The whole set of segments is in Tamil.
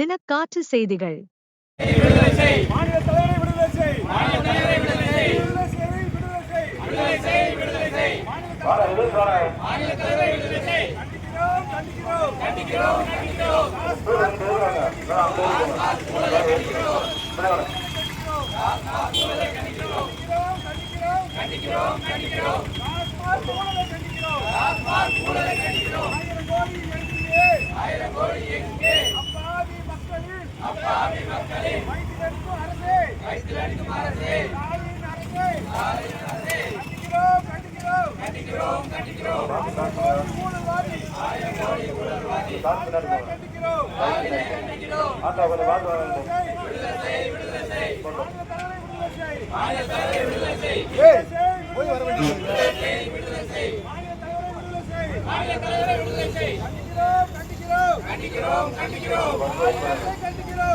தினக்காற்று செய்திகள். கண்டிக்கிறோம் கண்டிக்கிறோம் போய் வர வேண்டிய கண்டிக்கிறோம் கண்டிக்கிறோம். கண்டிக்கிறோம் கண்டிக்கிறோம்.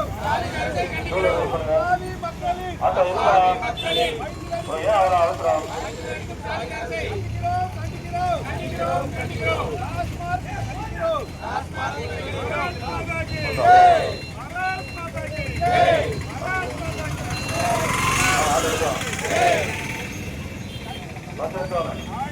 Let's go.